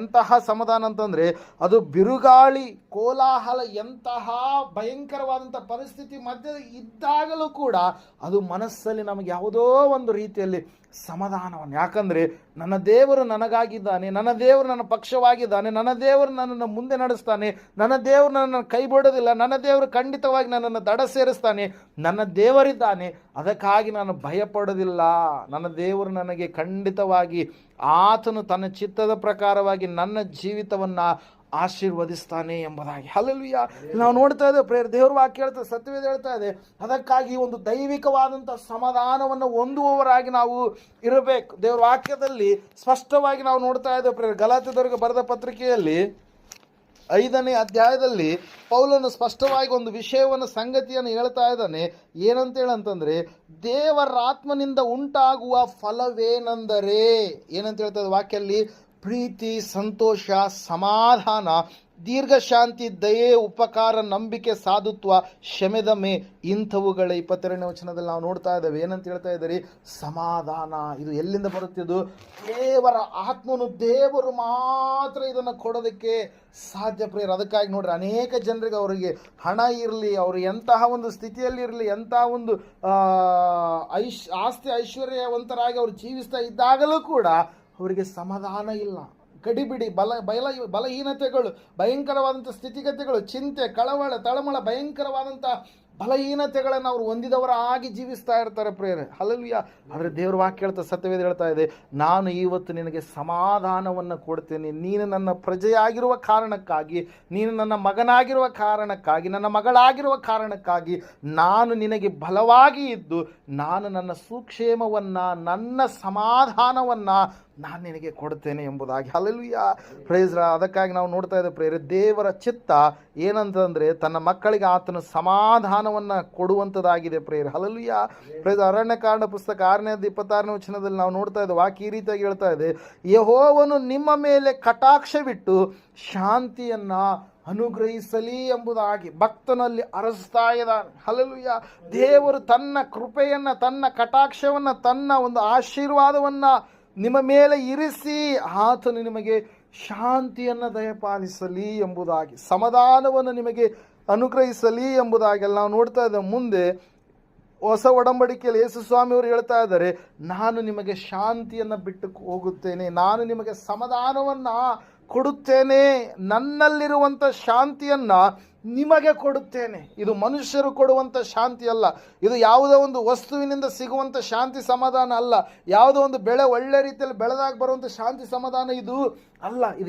ಎಂತಹ ಸಮಾಧಾನ ಅಂತಂದ್ರೆ ಅದು ಬಿರುಗಾಳಿ ಕೋಲಾಹಲ ಎಂತಹ ಭಯಂಕರವಾದಂಥ ಪರಿಸ್ಥಿತಿ ಮಧ್ಯ ಇದ್ದಾಗಲೂ ಕೂಡ ಅದು ಮನಸ್ಸಲ್ಲಿ ನಮಗೆ ಯಾವುದೋ ಒಂದು ರೀತಿಯಲ್ಲಿ ಸಮಾಧಾನವನ್ನು. ಯಾಕಂದ್ರೆ ನನ್ನ ದೇವರು ನನಗಾಗಿದ್ದಾನೆ, ನನ್ನ ದೇವರು ನನ್ನ ಪಕ್ಷವಾಗಿದ್ದಾನೆ, ನನ್ನ ದೇವರು ನನ್ನನ್ನು ಮುಂದೆ ನಡೆಸ್ತಾನೆ, ನನ್ನ ದೇವರು ನನ್ನನ್ನು ಕೈ ಬಿಡೋದಿಲ್ಲ ನನ್ನ ದೇವರು ಖಂಡಿತವಾಗಿ ನನ್ನನ್ನು ದಡ ಸೇರಿಸ್ತಾನೆ, ನನ್ನ ದೇವರಿದ್ದಾನೆ ಅದಕ್ಕಾಗಿ ನಾನು ಭಯಪಡೋದಿಲ್ಲ. ನನ್ನ ದೇವರು ನನಗೆ ಖಂಡಿತವಾಗಿ ಆತನು ತನ್ನ ಚಿತ್ತದ ಪ್ರಕಾರವಾಗಿ ನನ್ನ ಜೀವಿತವನ್ನು ಆಶೀರ್ವದಿಸ್ತಾನೆ ಎಂಬುದಾಗಿ. ಹಲಲ್ವಿಯ ನಾವು ನೋಡ್ತಾ ಇದ್ದೇವೆ ಪ್ರೇರ್ ದೇವ್ರ ವಾಕ್ಯ ಹೇಳ್ತಾ, ಸತ್ಯವೇದ ಹೇಳ್ತಾ ಇದೆ. ಅದಕ್ಕಾಗಿ ಒಂದು ದೈವಿಕವಾದಂಥ ಸಮಾಧಾನವನ್ನು ಹೊಂದುವವರಾಗಿ ನಾವು ಇರಬೇಕು. ದೇವ್ರ ವಾಕ್ಯದಲ್ಲಿ ಸ್ಪಷ್ಟವಾಗಿ ನಾವು ನೋಡ್ತಾ ಇದ್ದೇವೆ ಪ್ರೇರ್ ಗಲಾತಿದವರಿಗೆ ಬರೆದ ಪತ್ರಿಕೆಯಲ್ಲಿ ಐದನೇ ಅಧ್ಯಾಯದಲ್ಲಿ ಪೌಲನು ಸ್ಪಷ್ಟವಾಗಿ ಒಂದು ವಿಷಯವನ್ನು, ಸಂಗತಿಯನ್ನು ಹೇಳ್ತಾ ಇದ್ದಾನೆ. ಏನಂತ ಹೇಳಂತಂದ್ರೆ ದೇವರಾತ್ಮನಿಂದ ಉಂಟಾಗುವ ಫಲವೇನೆಂದರೆ? ಏನಂತ ಹೇಳ್ತದೆ ವಾಕ್ಯಲ್ಲಿ ಪ್ರೀತಿ, ಸಂತೋಷ, ಸಮಾಧಾನ, ದೀರ್ಘಶಾಂತಿ, ದಯೆ, ಉಪಕಾರ, ನಂಬಿಕೆ, ಸಾಧುತ್ವ ಶಮೆದಮೆ ಇಂಥವುಗಳ ಇಪ್ಪತ್ತೆರಡನೇ ವಚನದಲ್ಲಿ ನಾವು ನೋಡ್ತಾ ಇದ್ದೇವೆ. ಏನಂತ ಹೇಳ್ತಾ ಇದ್ದೀರಿ? ಸಮಾಧಾನ. ಇದು ಎಲ್ಲಿಂದ ಬರುತ್ತಿದ್ದು ದೇವರ ಆತ್ಮನು ದೇವರು ಮಾತ್ರ ಇದನ್ನು ಕೊಡೋದಕ್ಕೆ ಸಾಧ್ಯ ಪ್ರಿಯರು. ಅದಕ್ಕಾಗಿ ನೋಡ್ರಿ, ಅನೇಕ ಜನರಿಗೆ ಅವರಿಗೆ ಹಣ ಇರಲಿ, ಅವರು ಎಂತಹ ಒಂದು ಸ್ಥಿತಿಯಲ್ಲಿ ಇರಲಿ, ಎಂತಹ ಒಂದು ಐಶ್, ಆಸ್ತಿ ಐಶ್ವರ್ಯವಂತರಾಗಿ ಅವರು ಜೀವಿಸ್ತಾ ಇದ್ದಾಗಲೂ ಕೂಡ ಅವರಿಗೆ ಸಮಾಧಾನ ಇಲ್ಲ. ಗಡಿಬಿಡಿ, ಬಲ ಬಲ ಬಲಹೀನತೆಗಳು, ಭಯಂಕರವಾದಂಥ ಸ್ಥಿತಿಗತಿಗಳು, ಚಿಂತೆ, ಕಳವಳ, ತಳಮಳ, ಭಯಂಕರವಾದಂಥ ಬಲಹೀನತೆಗಳನ್ನು ಅವರು ಹೊಂದಿದವರಾಗಿ ಜೀವಿಸ್ತಾ ಇರ್ತಾರೆ ಪ್ರೇರೆ ಹಲಲ್ವಿಯ ಆದರೆ ದೇವ್ರ ವಾಕ್ಯ ಹೇಳ್ತಾ, ಸತ್ಯವೇದ ಹೇಳ್ತಾ ಇದೆ, ನಾನು ಇವತ್ತು ನಿನಗೆ ಸಮಾಧಾನವನ್ನು ಕೊಡ್ತೇನೆ. ನೀನು ನನ್ನ ಪ್ರಜೆಯಾಗಿರುವ ಕಾರಣಕ್ಕಾಗಿ, ನೀನು ನನ್ನ ಮಗನಾಗಿರುವ ಕಾರಣಕ್ಕಾಗಿ, ನನ್ನ ಮಗಳಾಗಿರುವ ಕಾರಣಕ್ಕಾಗಿ ನಾನು ನಿನಗೆ ಬಲವಾಗಿ ಇದ್ದು, ನಾನು ನನ್ನ ಸುಕ್ಷೇಮವನ್ನು, ನನ್ನ ಸಮಾಧಾನವನ್ನು ನಾನು ನಿನಗೆ ಕೊಡ್ತೇನೆ ಎಂಬುದಾಗಿ. ಹಲಲುಯ್ಯ ಪ್ರೈಸ್ರ ಅದಕ್ಕಾಗಿ ನಾವು ನೋಡ್ತಾ ಇದ್ದೇವೆ ಪ್ರೇರೆ ದೇವರ ಚಿತ್ತ ಏನಂತಂದರೆ ತನ್ನ ಮಕ್ಕಳಿಗೆ ಆತನು ಸಮಾಧಾನವನ್ನು ಕೊಡುವಂಥದ್ದಾಗಿದೆ ಪ್ರೇರೆ ಹಲಲುಯ್ಯ ಪ್ರೈಸ್ ಅರಣ್ಯಕಾಂಡ ಪುಸ್ತಕ ಆರನೇ ಇಪ್ಪತ್ತಾರನೇ ವಚನದಲ್ಲಿ ನಾವು ನೋಡ್ತಾ ಇದ್ದೇವೆ ವಾಕ್ ಈ ರೀತಿಯಾಗಿ ಹೇಳ್ತಾ ಇದೆ, ಯಹೋವನು ನಿಮ್ಮ ಮೇಲೆ ಕಟಾಕ್ಷವಿಟ್ಟು ಶಾಂತಿಯನ್ನು ಅನುಗ್ರಹಿಸಲಿ ಎಂಬುದಾಗಿ ಭಕ್ತನಲ್ಲಿ ಅರಸ್ತಾ ಇದ್ದಾನೆ. ಹಲಲುಯ್ಯ ದೇವರು ತನ್ನ ಕೃಪೆಯನ್ನು, ತನ್ನ ಕಟಾಕ್ಷವನ್ನು, ತನ್ನ ಒಂದು ಆಶೀರ್ವಾದವನ್ನು ನಿಮ್ಮ ಮೇಲೆ ಇರಿಸಿ, ಆತನು ನಿಮಗೆ ಶಾಂತಿಯನ್ನು ದಯಪಾಲಿಸಲಿ ಎಂಬುದಾಗಿ, ಸಮಾಧಾನವನ್ನು ನಿಮಗೆ ಅನುಗ್ರಹಿಸಲಿ ಎಂಬುದಾಗಿ ನಾವು ನೋಡ್ತಾ ಇದ್ದೇವೆ. ಮುಂದೆ ಹೊಸ ಒಡಂಬಡಿಕೆಯಲ್ಲಿ ಯೇಸು ಸ್ವಾಮಿಯವರು ಹೇಳ್ತಾ ಇದ್ದಾರೆ, ನಾನು ನಿಮಗೆ ಶಾಂತಿಯನ್ನು ಬಿಟ್ಟು ಹೋಗುತ್ತೇನೆ, ನಾನು ನಿಮಗೆ ಸಮಾಧಾನವನ್ನು ಕೊಡುತ್ತೇನೆ ನನ್ನಲ್ಲಿರುವಂಥ ಶಾಂತಿಯನ್ನು ನಿಮಗೆ ಕೊಡುತ್ತೇನೆ. ಇದು ಮನುಷ್ಯರು ಕೊಡುವಂಥ ಶಾಂತಿ ಅಲ್ಲ. ಇದು ಯಾವುದೋ ಒಂದು ವಸ್ತುವಿನಿಂದ ಸಿಗುವಂಥ ಶಾಂತಿ ಸಮಾಧಾನ ಅಲ್ಲ. ಯಾವುದೋ ಒಂದು ಬೆಳೆ ಒಳ್ಳೆ ರೀತಿಯಲ್ಲಿ ಬೆಳೆದಾಗ ಬರುವಂಥ ಶಾಂತಿ ಸಮಾಧಾನ ಇದು ಅಲ್ಲ.